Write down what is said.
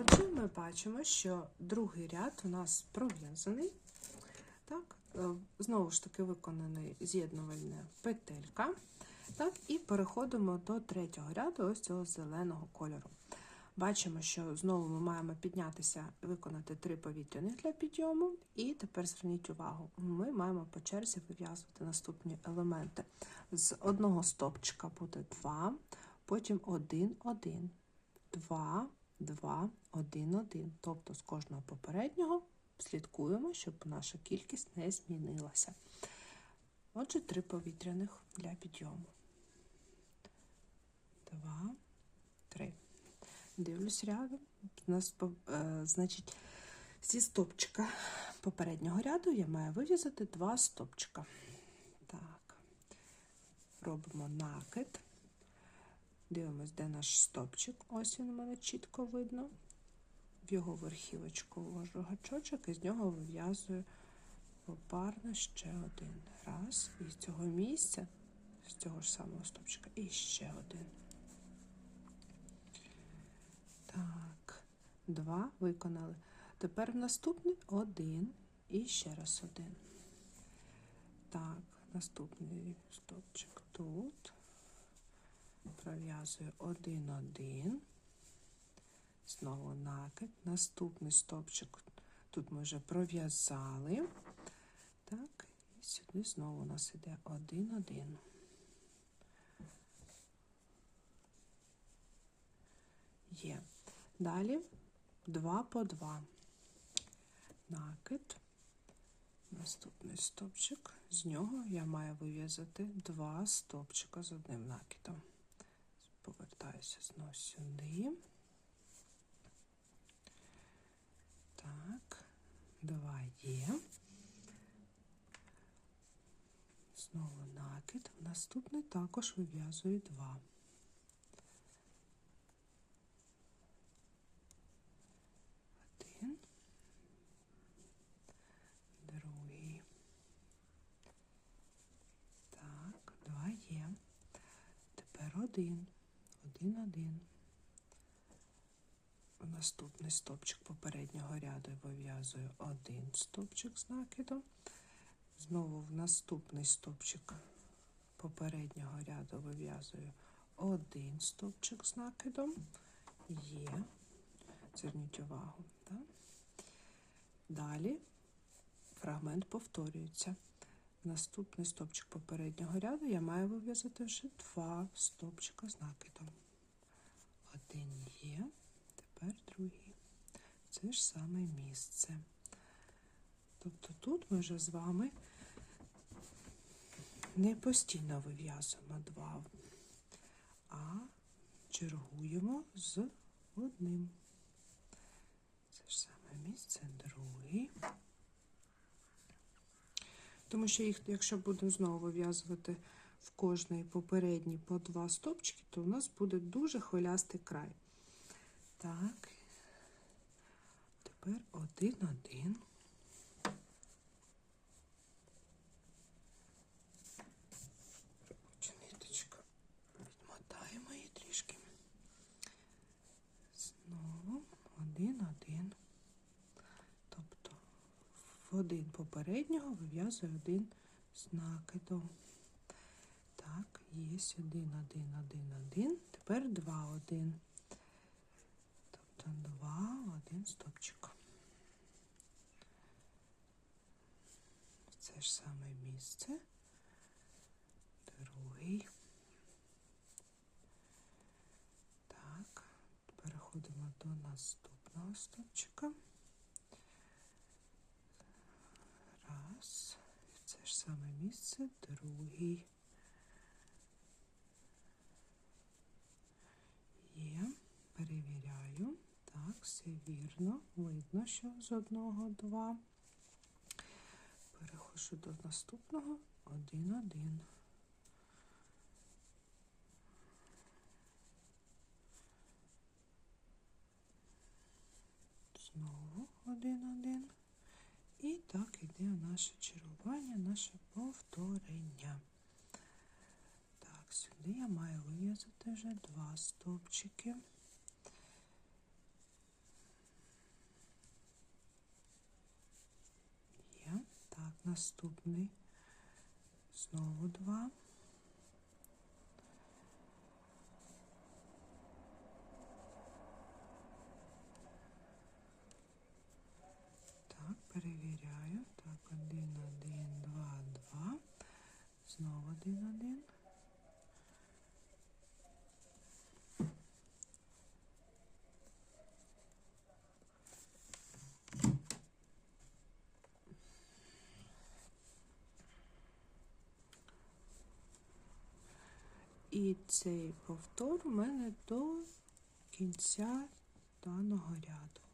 Отже, ми бачимо, що другий ряд у нас пров'язаний. Так, е, знову ж таки виконаний з'єднувальна петелька. Так, і переходимо до третього ряду, ось цього зеленого кольору. Бачимо, що знову ми маємо піднятися, виконати три повітряних для підйому. І тепер зверніть увагу, ми маємо по черзі вив'язувати наступні елементи. З одного стопчика буде два, потім один, один, два, два, один, один. Тобто з кожного попереднього слідкуємо, щоб наша кількість не змінилася. Отже, три повітряних для підйому. Два, три. Дивлюсь рядом. Нас, е, значить, зі стопчика попереднього ряду я маю вив'язати два стопчика. Так, робимо накид. Дивимось, де наш стопчик. Ось він у мене чітко видно. В його верхівочку ввожу гачочок і з нього вив'язую попарно ще один. Раз. І з цього місця, з цього ж самого стопчика, і ще один. Так, два виконали. Тепер наступний один і ще раз один. Так, наступний стопчик тут. Пров'язую один, один. Знову накид. Наступний стопчик тут ми вже пров'язали. Так, і сюди знову у нас іде один, один. Є. Далі два по два. Накид. Наступний стопчик. З нього я маю вив'язати два стопчика з одним накидом. Повертаюся знову сюди. Так, два є. Знову накид. Наступний також вив'язую два. Один. Так, два є. Тепер один. Один, один. В наступний стопчик попереднього ряду вив'язую один стопчик з накидом. Знову в наступний стопчик попереднього ряду вив'язую один стопчик з накидом. Є. Зверніть увагу. Так? Далі фрагмент повторюється. Наступний стопчик попереднього ряду я маю вив'язати вже два стопчика з накидом. Один є, тепер другий. Це ж саме місце. Тобто тут ми вже з вами не постійно вив'язуємо два, а чергуємо з одним. Це ж саме місце другий. Тому що їх, якщо будемо знову вив'язувати в кожний попередній по два стопчики, то у нас буде дуже хвилястий край. Так, один-один. Робоча ниточка. Відмотаємо її трішки. Знову один-один. Тобто в один попереднього вив'язую один з накидом. Так, є один, один, один, один. Тепер два, один. Тобто два, один стопчик. Це ж саме місце. Другий. Так, переходимо до наступного стопчика. Раз. Це ж саме місце, другий. Є, перевіряю. Так, все вірно. Видно, що з одного два. Переходжу до наступного один-один. Знову один-один. І так іде наше чергування, наше повторення. Так, сюди я маю вив'язати вже два стовпчики. Наступний. Знову два. Так, перевіряю. Так, один, один, два, два. Знову один, один. І цей повтор у мене до кінця даного ряду.